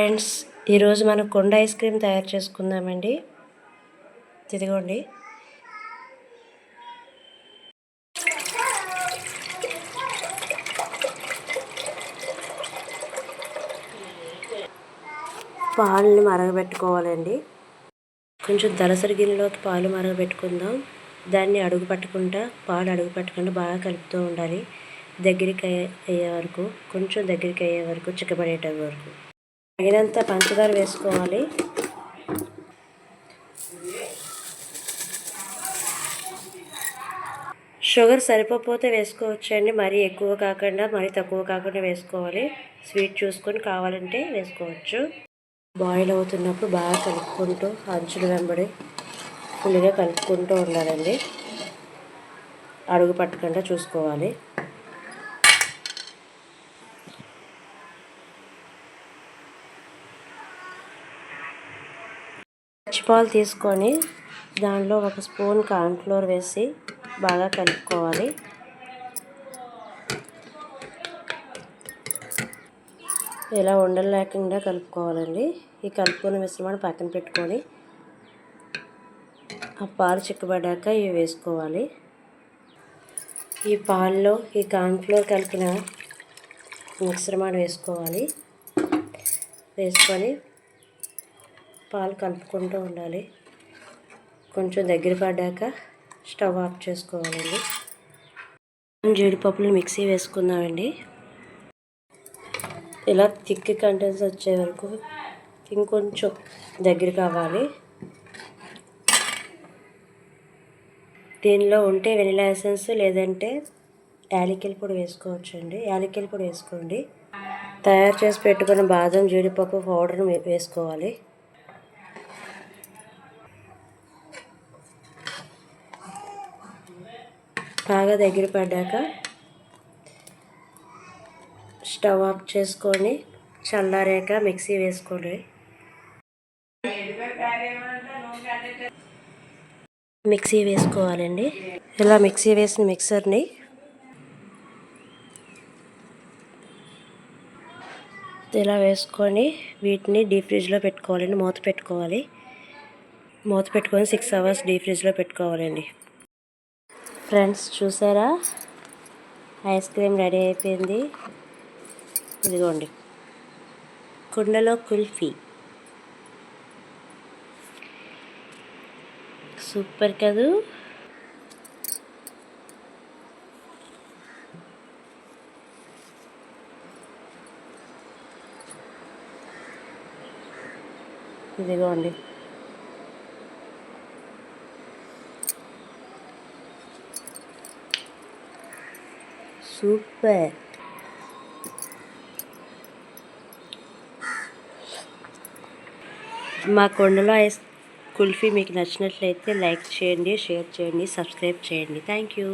Friends ఈరోజు మనం కొండ ఐస్ క్రీమ్ తయారు చేసుకుందామండి. ఇదిగోండి. పాలని మరగబెట్టుకోవాలండి. కొంచెం దలసరి గిన్నెలోకి పాలు మరగబెట్టుకుందాం. దాన్ని అడుగు పట్టకుండా పాలు అడుగు పట్టకుండా బాగా కలుపుతూ ఉండాలి. దగ్గరికి అయ్యే వరకు కొంచెం దగ్గరికి అయ్యే వరకు చిక్కబడేట వరకు. తగినంత పంచదార వేసుకోవాలి. షుగర్ సరిపోతే వేసుకోవచ్చండి. మరీ ఎక్కువ కాకుండా మరీ తక్కువ కాకుండా వేసుకోవాలి. స్వీట్ చూసుకొని కావాలంటే వేసుకోవచ్చు. బాయిల్ అవుతున్నప్పుడు బాగా కలుపుకుంటూ అంచులు వెంబడి ఫుల్గా కలుపుకుంటూ ఉండాలండి. అడుగు పట్టకుండా చూసుకోవాలి. పాలు తీసుకొని దానిలో ఒక స్పూన్ కార్న్ఫ్లోర్ వేసి బాగా కలుపుకోవాలి. ఇలా ఉండలు లేకుండా కలుపుకోవాలండి. ఈ కలుపుకున్న మిశ్రమాన్ని పక్కన పెట్టుకొని ఆ పాలు చిక్కబడ్డాక ఇవి వేసుకోవాలి. ఈ పాల్లో ఈ కార్న్ఫ్లోర్ కలిపిన మిశ్రమాన్ని వేసుకోవాలి. వేసుకొని పాలు కలుపుకుంటూ ఉండాలి. కొంచెం దగ్గర పడ్డాక స్టవ్ ఆఫ్ చేసుకోవాలండి. జీడిపప్పులు మిక్సీ వేసుకుందామండి. ఇలా తిక్కి కంటెన్స్ వచ్చే వరకు ఇంకొంచెం దగ్గర కావాలి. దీనిలో ఉంటే వెనిలా ఎసెన్స్ లేదంటే యాలకిల పొడి వేసుకోవచ్చు అండి యాలకిల పొడి వేసుకోండి. తయారు చేసి పెట్టుకున్న బాదం జీడిపప్పు పౌడర్ని వేసుకోవాలి. బాగా దగ్గర పడ్డాక స్టవ్ ఆఫ్ చేసుకొని చల్లారాక మిక్సీ వేసుకోండి. మిక్సీ వేసుకోవాలండి. ఇలా మిక్సీ వేసిన మిక్సర్ని ఇలా వేసుకొని వీటిని డీప్ ఫ్రిడ్జ్లో పెట్టుకోవాలండి. మూత పెట్టుకోవాలి. మూత పెట్టుకొని సిక్స్ అవర్స్ డీప్ ఫ్రిడ్జ్లో పెట్టుకోవాలండి. ఫ్రెండ్స్ చూసారా? ఐస్ క్రీమ్ రెడీ అయిపోయింది. ఇదిగోండి. కుండలో కుల్ఫీ. సూపర్ కదూ? ఇదిగోండి. సూపర్ మా కొండలో ఐస్ కుల్ఫీ మీకు నచ్చినట్లయితే లైక్ చేయండి షేర్ చేయండి సబ్స్క్రైబ్ చేయండి. Thank you